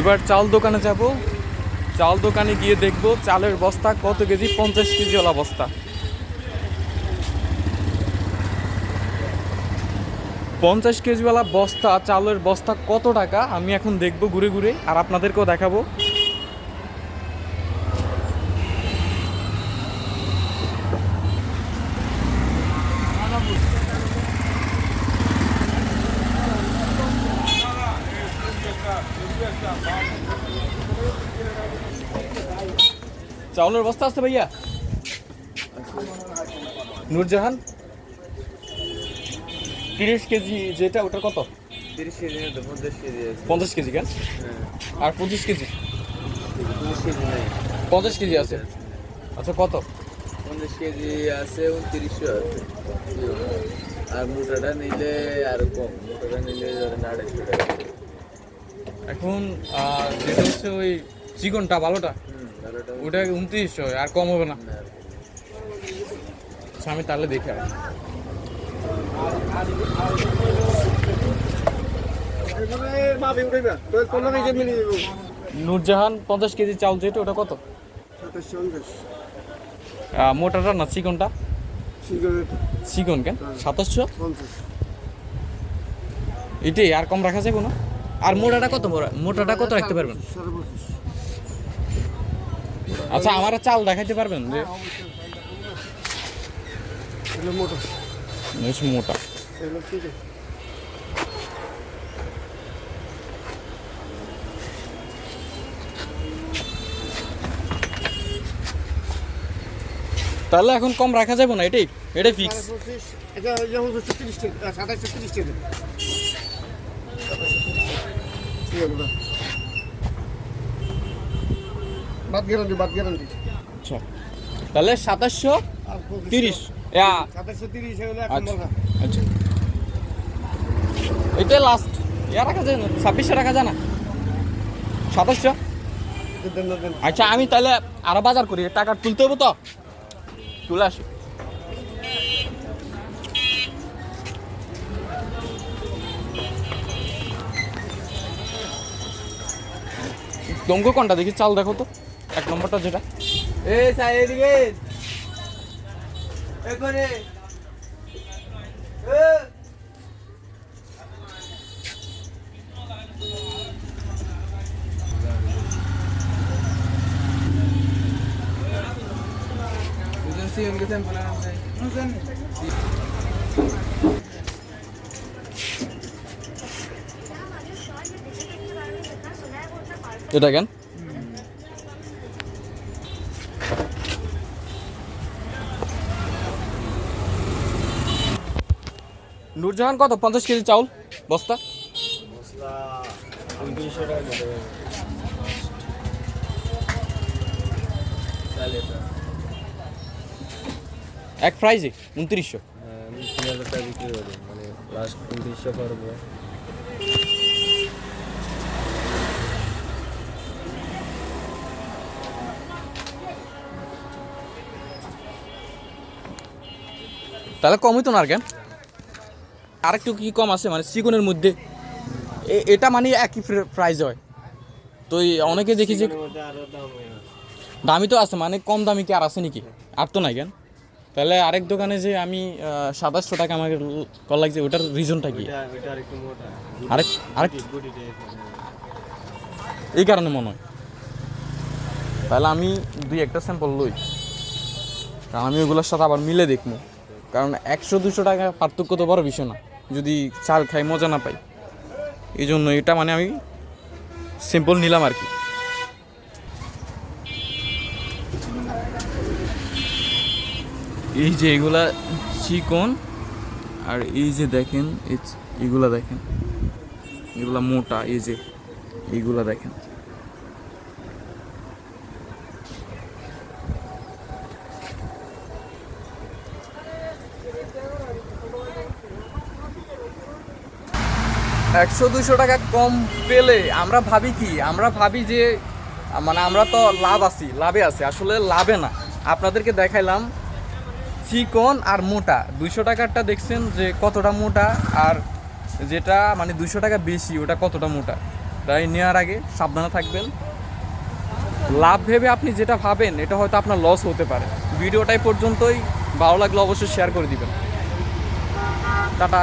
এবার চাল দোকানে যাব। চাল দোকানে গিয়ে দেখব চালের বস্তা কত কেজি, পঞ্চাশ কেজিওয়ালা বস্তা। পঞ্চাশ কেজিওয়ালা বস্তা, চালের বস্তা কত টাকা, আমি এখন দেখব ঘুরে ঘুরে, আর আপনাদেরকেও দেখাবো। চাউলের বস্তা আছে ভাইয়া। নূরজাহান তিরিশ কেজি যেটা ওটা কত? তিরিশ কেজি পঞ্চাশ কেজি পঞ্চাশ কেজি কেন? হ্যাঁ। আর পঁচিশ কেজি? পঞ্চাশ কেজি আছে। আচ্ছা কত? পঞ্চাশ কেজি আছে উনত্রিশশো আছে। আর মোটাটা নিলে আর কম মোটাটা নিলে ধরেন আড়াইশো টাকা। এখন যেটা হচ্ছে ওই চিকনটা ভালোটা? ওটা উনত্রিশশো আর কম হবে না। আমি তাহলে দেখে। নূরজাহান পঞ্চাশ কেজি চাউল যেটা, ওটা কত? মোটাটা না, চিকনটা? চিকন কেন? সাতাশশো এটাই, আর কম রাখা যাবে না আর মোটাটা কত মোটাটা কত রাখতে পারবেন? আচ্ছা আমার চাল দেখাইতে পারবেন যে? বেশ মোটা। তাহলে এখন কম রাখা যাবে না এটাই? এটাই ফিক্স বাদ গ্যারান্টি বাদ গ্যারান্টি আচ্ছা। তাহলে সাতাশশো তিরিশ। ইয়া, সাতাশশো তিরিশ আচ্ছা। আচ্ছা। এটাই লাস্ট ইয়া রাখা যায় না ছাব্বিশশো রাখা যায় না। সাতাশশো। আচ্ছা আমি তাহলে আরও বাজার করি টাকা তুলতে হবে তো। তুলে আসি। দমকো কোনটা? দেখি চাল দেখো তো। এক নম্বরটা যেটা। এ সাই এদিকে এ। করে। এ। বুঝেন সিএম কে স্যাম্পল আনতে। বুঝেন এটা কেন? নূরজাহান কত? পঞ্চাশ কেজি চাউল? বস্তা? এক প্রাইজে, উনত্রিশশো। তাহলে কমই তো না আর কেন? আরেকটু কি কম আছে? মানে চিকনের মধ্যে। এটা মানে একই প্রাইস হয়। তো অনেকে দেখি যে দাম হয়ে তো আছে মানে কম দামি কি আর আছে নাকি? আর তো নাই কেন? তাহলে আরেক দোকানে যে আমি সাতাশশো টাকা আমাকে কল লাগছে ওটার রিজনটা কি? আরেক আরেক এই কারণে মনে হয়। তাহলে আমি দুই একটা স্যাম্পল লই। কারণ আমি ওগুলোর সাথে আবার মিলে দেখব। কারণ একশো দুশো টাকা পার্থক্য তো বড় বিষয় না। যদি চাল খাই, মজা না পাই। এই জন্য এটা মানে আমি সিম্পল নিলাম আর কি। এই যে এগুলা চিকন, আর এই যে দেখেন এগুলা দেখেন, এগুলা মোটা, এই যে এইগুলা দেখেন। একশো দুশো টাকা কম পেলে আমরা ভাবি কি? আমরা ভাবি যে মানে আমরা তো লাভ আছি, লাভে আছি। আসলে লাভে না। আপনাদেরকে দেখাইলাম চিকন আর মোটা। দুইশো টাকারটা দেখছেন যে কতটা মোটা আর যেটা মানে দুইশো টাকা বেশি, ওটা কতটা মোটা। তাই নেওয়ার আগে সাবধানে থাকবেন। লাভ ভেবে আপনি যেটা ভাবেন, এটা হয়তো আপনার লস হতে পারে। ভিডিওটাই পর্যন্তই। ভালো লাগলে অবশ্যই শেয়ার করে দিবেন। টাটা।